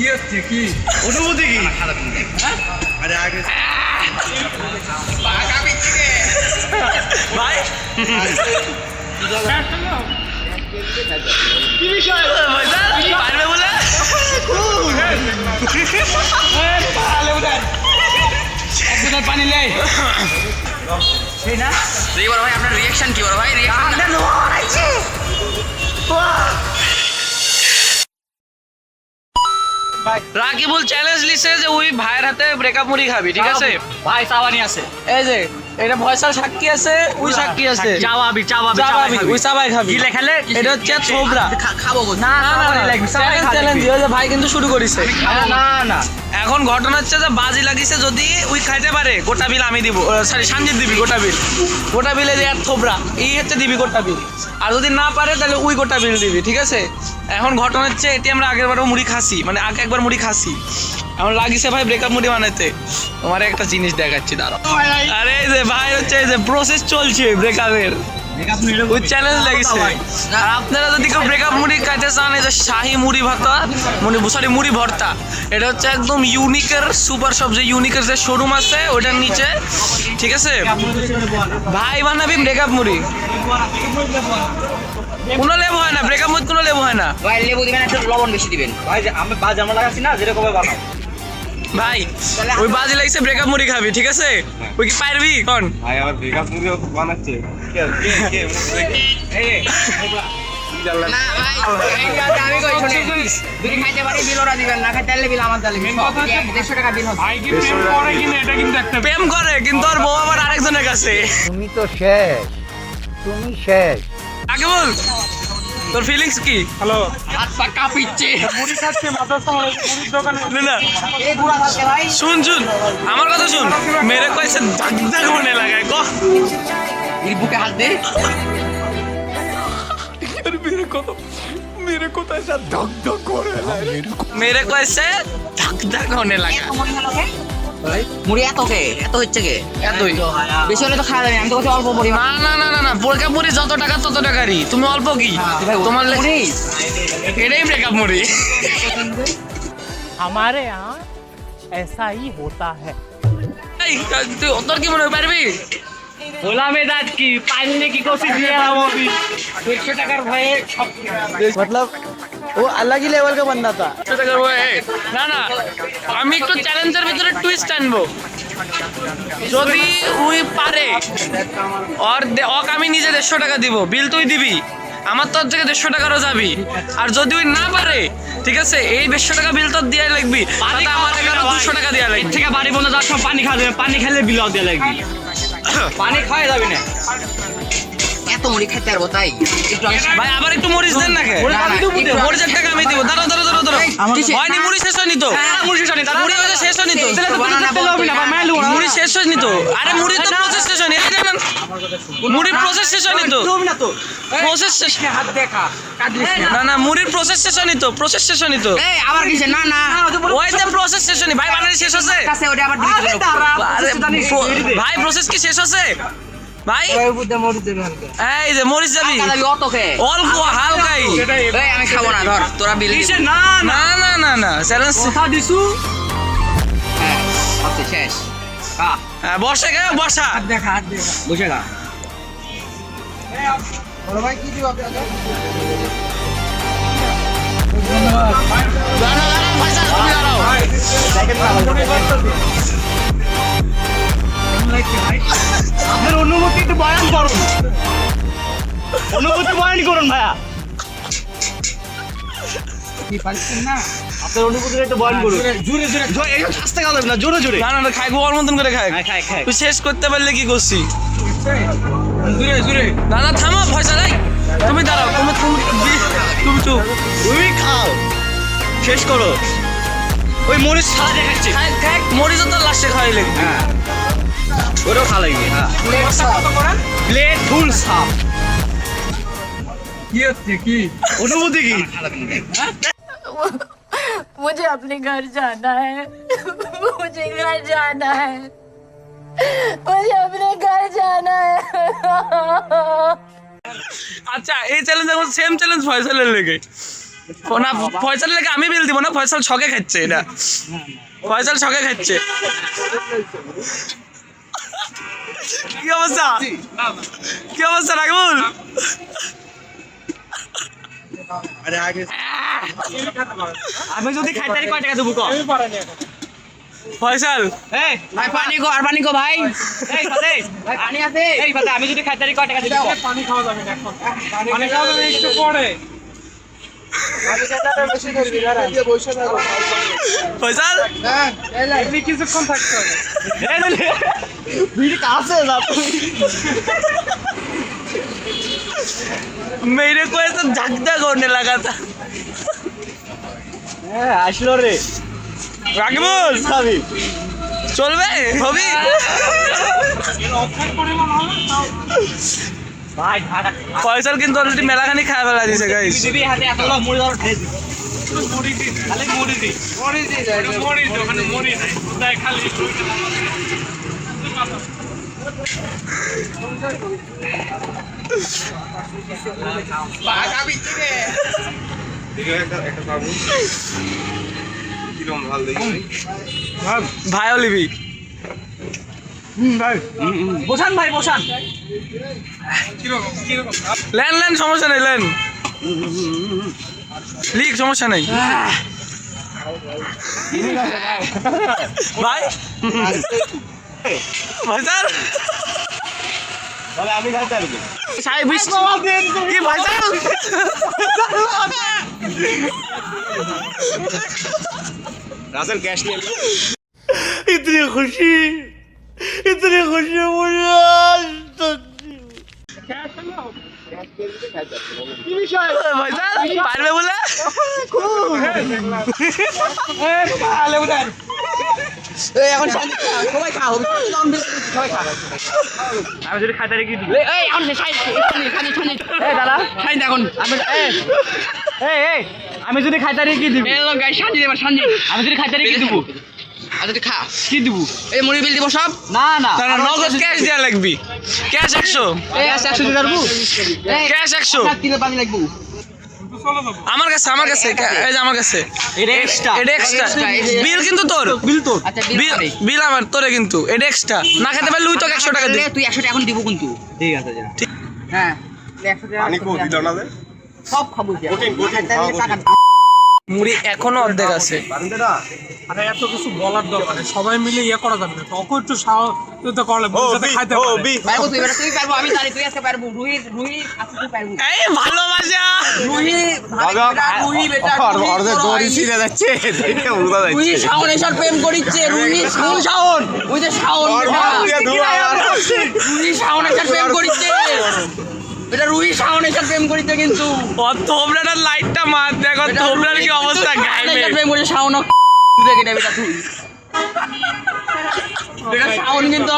কি হচ্ছে কি? অনুভূতি কি? আরে আগে ভাই। কি বিষয়? পারবে বলে? পানি লে সেই না? ভাই আপনার রিয়াকশন কি বড় ভাই? রিয়াকশন রাকিবুল চ্যালেঞ্জ লিছে যে ওই ভাইয়ের হাতে ব্রেকআপ মুড়ি খাবি ঠিক আছে? ভাই সাবানি আছে। এই যে এটা ভয়সাল সাক্ষী আছে ওই সাক্ষী আছে। চাওয়াবি চাওয়াবি চাওয়াবি ওই চাওয়াই খাবি। কি লেখালে এটা হচ্ছে ছোবরা। খাব না না না ভাই কিন্তু শুরু করেছে। না না এখন ঘটনা হচ্ছে যে বাজি লাগিছে যদি ওই খাইতে পারে গোটা বিল আমি দিব সরি সঞ্জিত দিবি গোটা বিল। গোটা বিলে যে এক থোবরা এই হচ্ছে দিবি গোটা বিল। আর যদি না পারে তাহলে ওই গোটা বিল দিবি ঠিক আছে? এখন ঘটনা হচ্ছে এটি আমরা আগের বারও মুড়ি খাসি মানে আগে একবার মুড়ি খাসি। এখন লাগিছে ভাই ব্রেকআপ মুড়ি বানাইতে। তোমার একটা জিনিস দেখাচ্ছি দাঁড়াও। আরে এই যে ভাই হচ্ছে এই যে প্রসেস চলছে ব্রেকআপের ওই চ্যালেঞ্জ লাগিছে। আর আপনারা যদি কেউ ব্রেকআপ মুড়ি খাইতে চান এই যে শাহি মুড়ি ভাতা মানে সরি মুড়ি ভর্তা এটা হচ্ছে একদম ইউনিকের সুপার শপ যে ইউনিকের যে শোরুম আছে ওটার নিচে। ঠিক আছে? ভাই বানাবি ব্রেকআপ মুড়ি। কোনো লেবু হয় না ব্রেকআপ মুড়ি কোনো লেবু হয় না। ভাই লেবু দিবেন একটু লবণ বেশি দিবেন। ভাই আমি বাজ আমরা লাগাচ্ছি না যেটা কবে বানাও। ভাই ওই বাজি লাগছে ব্রেকআপ মুড়ি খাবি ঠিক আছে ওই কি পারবি কোন ভাই আমার ব্রেকআপ মুভিও বানাচ্ছে কে কে কে এই না ভাই আমি কই শুনেন যদি খাইতে পারি বিল ওরা দিবেন না খাইতে পারলে বিল আমার দিলে দেড়শো টাকা বিল হবে প্রেম করে কিন্তু ওর বউ আবার আরেকজনের কাছে তুমি তো শেষ তুমি শেষ আগে বল তোর ফিলিংস কি? হ্যালো হাত পা কাঁপিচ্ছে। মুড়ি খাচ্ছে মাদ্রাসা হলে মুড়ির দোকানে না, না। এই বুড়া থাকে ভাই? শুন শুন আমার কথা শুন। মেরে কয়েছে দাগ দাগ মনে লাগায় ক এই বুকে হাত দে। মেরে কয়েছে দাগ দাগ মনে লাগায়। মুড়ি এত কে এত হচ্ছে কে এতই বেশি হলে তো খাওয়া যাবে না। আমি তো বলছি অল্প পরিমাণ না না না না না বোরকা মুড়ি যত টাকা তত টাকারই তুমি অল্প কি তোমার লে- মুড়ি এটাই ব্রেকআপ মুড়ি हमारे यहाँ ऐसा ही होता है এই, তুই তোর কি মনে হয় পারবি গোলামে দাঁত কি পাইলে কি কোশিশ নিয়ে এলাম আমি দেড়শো টাকার ভয়ে সব मतलब ও আলাদা লেভেল কা বান্দা তা? সেটা করব না না আমি একটু চ্যালেঞ্জের ভিতরে টুইস্ট আনব। যদি উই পারে আর অক আমি নিজে দেড়শো টাকা দিব বিল তুই দিবি আমার তোর থেকে দেড়শো টাকারও যাবি। আর যদি ওই না পারে ঠিক আছে এই দেড়শো টাকা বিল তোর দিয়ে লাগবি আমার এখানে দুশো টাকা দেওয়া লাগবে। থেকে বাড়ি বন্ধু যাওয়ার সময় পানি খাওয়া যাবে পানি খেলে বিল দেওয়া লাগবে। পানি খাওয়া যাবে না। এত মুড়ি খাইতে পারব তাই? একটু ভাই আবার একটু মরিচ দেন না মরিচের টাকা আমি দিব। দাঁড়াও দাঁড়াও দাঁড়াও দাঁড়াও। হয়নি মুড়ি শেষ হয়নি তো? হ্যাঁ, মুড়ি শেষ হয়নি, মুড়ি শেষ হয়নি তো? তাহলে তো বানানা বানানা বলতে বলতে হবে না, না। মুড়ি শেষ হয়নি তো? আরে মুড়ি তো প্রসেস শেষ হয়নি। মুড়ির প্রসেস শেষ হয়নি তো? তুমি না তো। প্রসেস শেষ হাত দেখা। না। না মুড়ির প্রসেস শেষ হয়নি তো? প্রসেস শেষ হয়নি তো? আবার কিসে না না। ওই তো প্রসেস শেষ হয়নি। ভাই বানানি শেষ pro- ভাই প্রসেস কি শেষ হচ্ছে ভাই? এই যে মরিচ যাবি? দাবি কে অল্প হালকাই। আমি খাব না ধর তোরা বিল না না। না না না না চ্যালেঞ্জ। কথা দিছু? শেষ। খা। গে বর্ষা দেখা হাত দেখা। বসে গা দাঁড়াও দাঁড়াও আপনার অনুভূতি একটু বয়ান করুন। অনুভূতি বয়ান করুন ভাইয়া। আপনার অনুভূতি একটু বয়ান করুন। জোরে জোরে এই আস্তে না জোরে জোরে। না না না খাই গোয়ার মতন করে খাই। খাই খাই। তুই শেষ করতে পারলে কি করছি? জোরে জোরে। না না থামো ভয়সা নাই তুমি দাঁড়াও তুমি তুমি তুমি চুপ। তুমি খাও। শেষ করো। ওই মরিচ সারা দেখাচ্ছে। তো লাস্টে খাই লাগবে। হ্যাঁ। ওটাও খা লাগবে হ্যাঁ প্লেট ফুল সাপ কি হচ্ছে কি অনুভূতি কি मुझे अपने घर जाना है मुझे घर जाना है मुझे अपने घर जाना है আচ্ছা এই চ্যালেঞ্জ এখন সেম চ্যালেঞ্জ ফয়সালের লেগে না ফয়সাল লেগে আমি বিল দিব না ফয়সাল ছকে খাচ্ছে এটা ফয়সাল ছকে খাচ্ছে কি অবস্থা? কি অবস্থা আমি যদি খাই তাহলে কয় টাকা দেবো কম ফয়সাল। এই ভাই পানি গো আর পানি গো ভাই। এই ফাতে পানি আছে। এই ফাতে আমি যদি খাই তাহলে কয় টাকা দেবো পানি খাওয়া যাবে না এখন। পানি খাওয়া যাবে একটু পরে। ফয়সাল? এমনি কিছুক্ষণ থাকতে হবে। मेरे को ऐसा धक धक होने लगा था হ্যাঁ আসলো রে রাকিবুল খাবি চলবে হবি ভাই ঢাকা ফয়সাল কিন্তু অলরেডি মেলাখানি খাই ফেলা দিছে গাইস দিবি হাতে এতগুলো মুড়ি ধর খেয়ে দিবি মুড়ি দিন খালি মুড়ি দি মুড়ি দিন মুড়ি দিন ওখানে মুড়ি নাই কোথায় খালি দেখে একটা একটা খাব কিরম ভালো দেখি ভাইও লিবি বসান ভাই বসান লেন লেন সমস্যা নেই লেন। লিখ সমস্যা নেই। ভাই। ভাইজান আমি সাড়ে বিশ কি ভাইজান রাসেল ক্যাশ নিয়ে ইতনি খুশি ইতনি খুশি পারবে বলে এখন সবাই খা সবাই খা আমি যদি খাই তাহলে কি দিবি এই, এখন দাদা এখন আমি এই যদি খাই তাহলে কি দিবি আমি যদি খাই তাহলে কি দিব আচ্ছা খা কি দিব এই মুড়ি বিল দিব সব না না না নগদ ক্যাশ দেওয়া লাগবি ক্যাশ একশো এই আছে একশো দিতে পারব ক্যাশ একশো কিলো পানি লাগবো আমার কাছে আমার কাছে এই যে আমার কাছে। এটা এক্সট্রা এটা এক্সট্রা Extra, বিল কিন্তু তোর। বিল তোর। আচ্ছা বিল আমার তোরে কিন্তু। এটা এক্সট্রা না খেতে পারলে ওই তোকে একশো টাকা দিই তুই একশো টাকা এখন দিব কিন্তু। ঠিক আছে যা। হ্যাঁ তুই সব খাব টাকা মুড়ি এখনও অর্ধেক আছে। আরে এত কিছু বলার দরকার নেই। সবাই মিলে ইয়ে করা যাবে না। তখন একটু সাহায্য করলে ও যাতে বি খাইতে ও পারে। বি। পারব তুই এবার তুই পারব আমি জানি তুই আজকে পারব রুহি রুহি আজকে তুই পারব। এই ভালোবাসা। রুহি ভাই বেটা, রুহি বেটা রুহি অর্ধেক বড় দড়ি ভাই। ছিঁড়ে যাচ্ছে দেখে বোঝা রুহি যাচ্ছে শাওন এসব প্রেম করিচ্ছে রুহি শাওন। শাওন। ওই যে শাওন রুহি শাওন এসব প্রেম করিচ্ছে। এটা রুহি প্রেম করিচ্ছে কিন্তু। ও লাইটটা মার দেখো রুহি কি অবস্থা প্রেম করিচ্ছে শাওন বেটা বেটা তুই? বেটা শাওন কিন্তু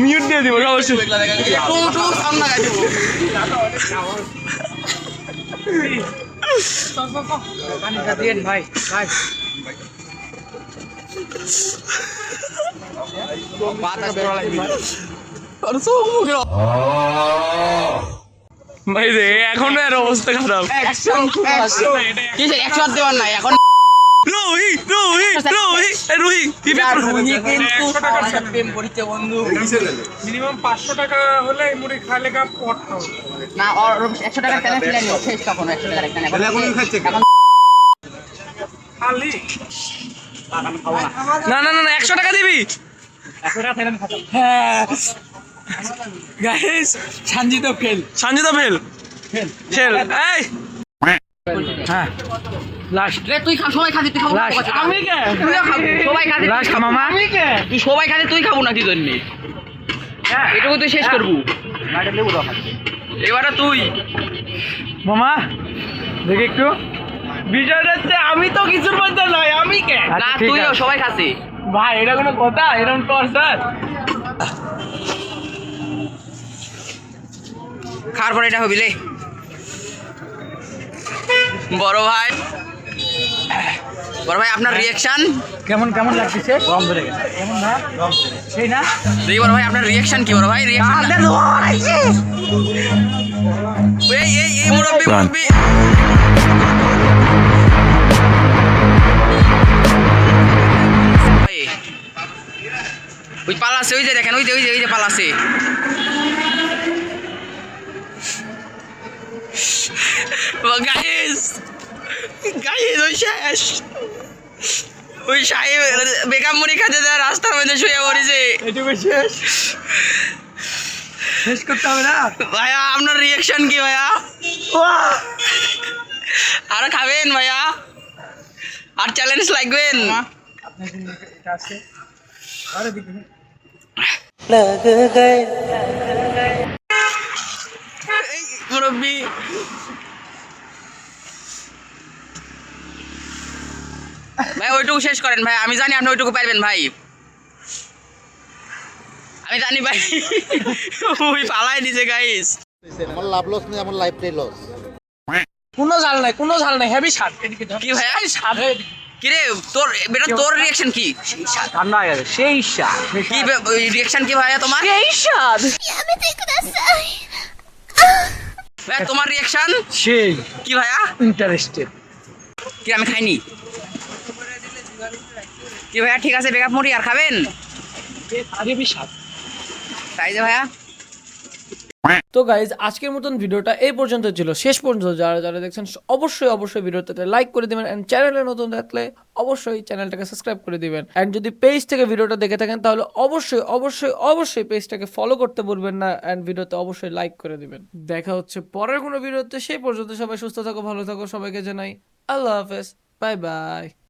মিউট দিয়ে দিব অবশ্যই সাউন্ড ভাই ভাই এখনও অবস্থা খারাপ দেওয়ার নাই এখন রুহি রুহি রুহি কিন্তু প্রেম বন্ধু। মিনিমাম পাঁচশো টাকা হলে মুড়ি খাইলে গা পড়তে হবে না ওর একশো টাকার কেন ছিল নিও শেষ কখনো একশো টাকার কেন। এখন খাচ্ছে কি? এখন খালি? না না না না একশো টাকা দিবি। টাকা guys Sanjit fail. Sanjita fail. Fail. এই। রে তুই খা সবাই খাবি তুই খাব না, তোর আমি কে? তুইও খাবি, সবাই খাবি লাস্ট মামা। আমি কে? তুই সবাই খাবি তুই খাব না কি জন্য? এটুকু তুই শেষ করবু। এবারে তুই। মামা দেখি একটু। বিষয়টা হচ্ছে আমি তো কিছুর মধ্যে নয় আমি কে? না তুইও সবাই খাসি। ভাই এটা কোনো কথা? এরকম কর স্যার। খাওয়ার পরে এটা হবিলে বড় ভাই। বড় ভাই আপনার রিয়াকশন কেমন কেমন লাগতেছে গরম ধরে গেছে। কেমন না? সেই না? দেখি বড় ভাই আপনার রিয়াকশন কি বড় ভাই? রিয়াকশন এই এই এই মুরব্বি মুরব্বি। ওই পালাছে ওই যে দেখেন ওই যে ওই যে ওই যে পালাছে ওই শেষ ওই সাহেব বেকাম মুড়ি খাতে দেওয়া রাস্তার মধ্যে শুয়ে পড়েছে। এটুকু শেষ। শেষ করতে হবে না? ভাইয়া আপনার রিয়াকশন কি ভাইয়া? আর খাবেন ভাইয়া? আর চ্যালেঞ্জ লাগবেন? এটা আছে। আরে দিকে এই মুরব্বি। ভাই ওইটুকু শেষ করেন ভাই আমি জানি আপনি ওইটুকু পারবেন ভাই। আমি জানি ভাই ওই পালাই দিছে গাইস আমার লাভ লস নেই আমার লাইফটাই লস কোনো ঝাল নাই কোনো ঝাল নাই হেভি স্বাদ কি ভাইয়া কি রে তোর বেটা তোর রিয়াকশন কি? ঠান্ডা হয়ে গেছে সেই স্বাদ কি রিয়াকশন কি ভাইয়া তোমার? স্বাদ ভাইয়া তোমার রিয়াকশন সেই। কি ভাইয়া? ইন্টারেস্টেড কি আমি খাইনি? কি ভাইয়া ঠিক আছে বেকআপ মুড়ি আর খাবেন? তাই যে ভাইয়া। তো গাইজ আজকের মতন ভিডিওটা এই পর্যন্ত ছিল। শেষ পর্যন্ত যারা যারা দেখছেন অবশ্যই অবশ্যই ভিডিওটাতে লাইক করে দিবেন অ্যান্ড চ্যানেলে নতুন থাকলে অবশ্যই চ্যানেলটাকে সাবস্ক্রাইব করে দিবেন। অ্যান্ড যদি পেজ থেকে ভিডিওটা দেখে থাকেন তাহলে অবশ্যই অবশ্যই অবশ্যই পেজটাকে ফলো করতে ভুলবেন না অ্যান্ড ভিডিওতে অবশ্যই লাইক করে দিবেন। দেখা হচ্ছে পরের কোনো ভিডিওতে। সেই পর্যন্ত সবাই সুস্থ থাকো ভালো থাকো সবাইকে জানাই আল্লাহ হাফেজ। Bye bye